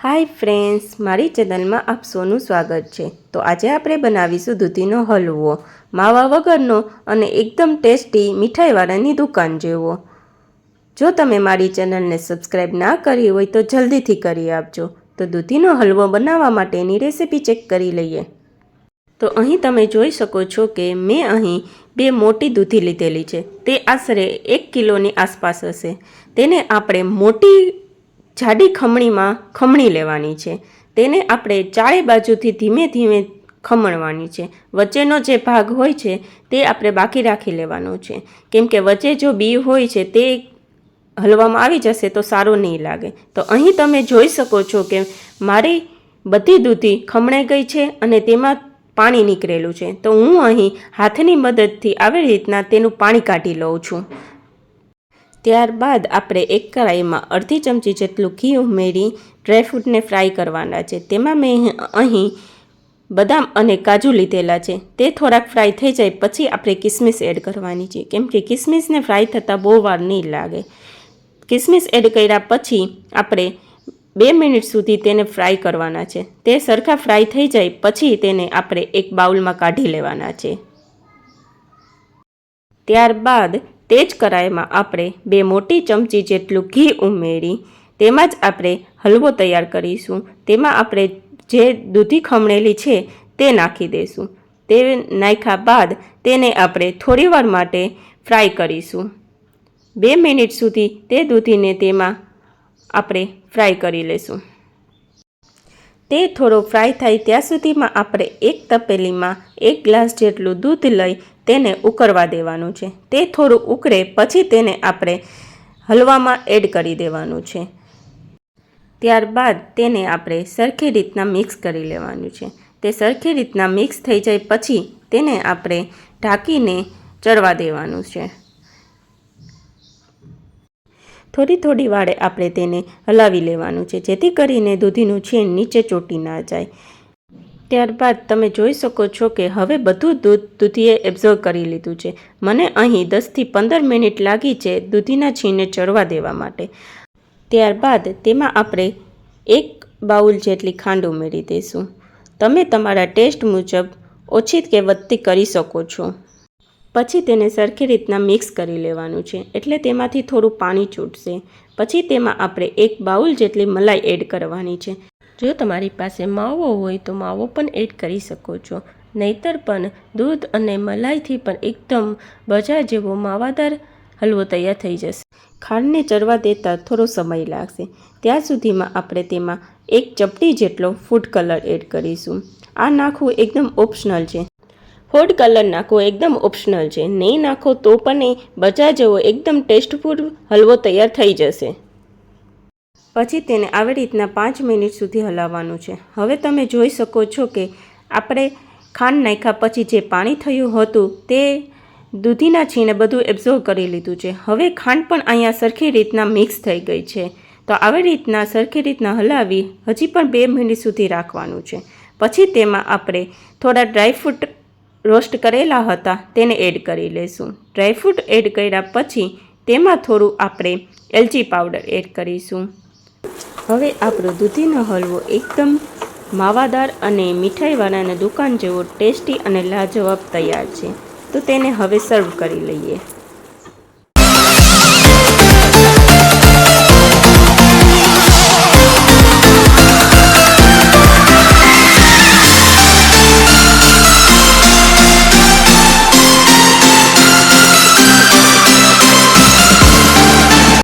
Hi friends, મારી ચેનલમાં આપ સૌનું સ્વાગત છે. તો આજે આપણે બનાવીશું દૂધીનો હલવો. માવા વગરનો અને એકદમ ટેસ્ટી મીઠાઈવાળાની દુકાન જેવો. જો તમે મારી ચેનલને સબસ્ક્રાઈબ ના કરી હોય તો જલ્દીથી કરી આપજો. તો દૂધીનો હલવો બનાવવા માટેની રેસીપી ચેક કરી લઈએ. તો અહીં તમે જોઈ શકો છો કે મેં અહીં બે મોટી દૂધી લીધેલી છે. તે આશરે એક કિલોની આસપાસ હશે. તેને આપણે મોટી જાડી ખમણીમાં ખમણી લેવાની છે. તેને આપણે ચારે બાજુથી ધીમે ધીમે ખમણવાની છે. વચ્ચેનો જે ભાગ હોય છે તે આપણે બાકી રાખી લેવાનો છે. કેમ કે વચ્ચે જો બી હોય છે તે હલવામાં આવી જશે તો સારું નહીં લાગે. તો અહીં તમે જોઈ શકો છો કે મારી બધી દૂધી ખમણાઈ ગઈ છે અને તેમાં પાણી નીકળેલું છે. તો હું અહીં હાથની મદદથી આવી રીતના તેનું પાણી કાઢી લઉં છું. ત્યારબાદ આપણે એક કડાઈમાં અડધી ચમચી જેટલું ઘી ઉમેરી ડ્રાયફ્રૂટને ફ્રાય કરવાના છે. તેમાં મેં અહીં બદામ અને કાજુ લીધેલા છે. તે થોડાક ફ્રાય થઈ જાય પછી આપણે કિસમિસ એડ કરવાની છે. કેમ કે કિસમિસને ફ્રાય થતાં બહુ વાર નહીં લાગે. કિસમિસ એડ કર્યા પછી આપણે બે મિનિટ સુધી તેને ફ્રાય કરવાના છે. તે સરખા ફ્રાય થઈ જાય પછી તેને આપણે એક બાઉલમાં કાઢી લેવાના છે. ત્યારબાદ તે જ કરાયમાં આપણે બે મોટી ચમચી જેટલું ઘી ઉમેરી, તેમાં જ આપણે હલવો તૈયાર કરીશું. તેમાં આપણે જે દૂધી ખમણેલી છે તે નાખી દઈશું. તે નાખ્યા બાદ તેને આપણે થોડીવાર માટે ફ્રાય કરીશું. બે મિનિટ સુધી તે દૂધીને તેમાં આપણે ફ્રાય કરી લઈશું તે થોડો ફ્રાય થાય ત્યાં સુધીમાં આપણે એક તપેલીમાં એક ગ્લાસ જેટલું દૂધ લઈ તેને ઉકળવા દેવાનું છે. તે થોડું ઉકળે પછી તેને આપણે હલવામાં એડ કરી દેવાનું છે. ત્યારબાદ તેને આપણે સરખી રીતના મિક્સ કરી લેવાનું છે. તે સરખી રીતના મિક્સ થઈ જાય પછી તેને આપણે ઢાંકીને ચડવા દેવાનું છે. થોડી થોડી વાળે આપણે તેને હલાવી લેવાનું છે, જેથી કરીને દૂધીનું છીણ નીચે ચોટી ના જાય. ત્યારબાદ તમે જોઈ શકો છો કે હવે બધું દૂધ દૂધીએ એબ્ઝોર્વ કરી લીધું છે. મને અહીં દસથી પંદર મિનિટ લાગી છે દૂધીના છીણને ચડવા દેવા માટે. ત્યારબાદ તેમાં આપણે એક બાઉલ જેટલી ખાંડ ઉમેરી દઈશું. તમે તમારા ટેસ્ટ મુજબ ઓછી કે વધતી કરી શકો છો. પછી તેને સરખી રીતના મિક્સ કરી લેવાનું છે. એટલે તેમાંથી થોડું પાણી છૂટશે. પછી તેમાં આપણે એક બાઉલ જેટલી મલાઈ એડ કરવાની છે. જો તમારી પાસે માવો હોય તો માવો પણ એડ કરી શકો છો. નહીતર પણ દૂધ અને મલાઈથી પણ એકદમ બજાર જેવો માવાદાર હલવો તૈયાર થઈ જશે. ખાંડને ચરવા દેતા થોડો સમય લાગશે. ત્યાં સુધીમાં આપણે તેમાં એક ચપટી જેટલો ફૂડ કલર એડ કરીશું. આ નાખવું એકદમ ઓપ્શનલ છે. ફૂડ કલર નાખવો એકદમ ઓપ્શનલ છે. નહીં નાખો તો પણ બજાર જેવો, એકદમ ટેસ્ટફૂડ હલવો તૈયાર થઈ જશે. પછી તેને આવી રીતના પાંચ મિનિટ સુધી હલાવવાનું છે. હવે તમે જોઈ શકો છો કે આપણે ખાંડ નાખ્યા પછી જે પાણી થયું હતું તે દૂધીના છીણે બધું એબ્ઝોર્વ કરી લીધું છે. હવે ખાંડ પણ અહીંયા સરખી રીતના મિક્સ થઈ ગઈ છે. તો આવી રીતના સરખી રીતના હલાવી હજી પણ બે મિનિટ સુધી રાખવાનું છે. પછી તેમાં આપણે થોડા ડ્રાયફ્રૂટ રોસ્ટ કરેલા હતા, તેને એડ કરી લઈશું ડ્રાયફ્રૂટ એડ કર્યા પછી તેમાં થોડું આપણે એલચી પાવડર એડ કરીશું. હવે આપણો દૂધીનો હલવો એકદમ માવાદાર અને મીઠાઈવાળાની દુકાન જેવો ટેસ્ટી અને લાજવાબ તૈયાર છે. તો તેને હવે સર્વ કરી લઈએ.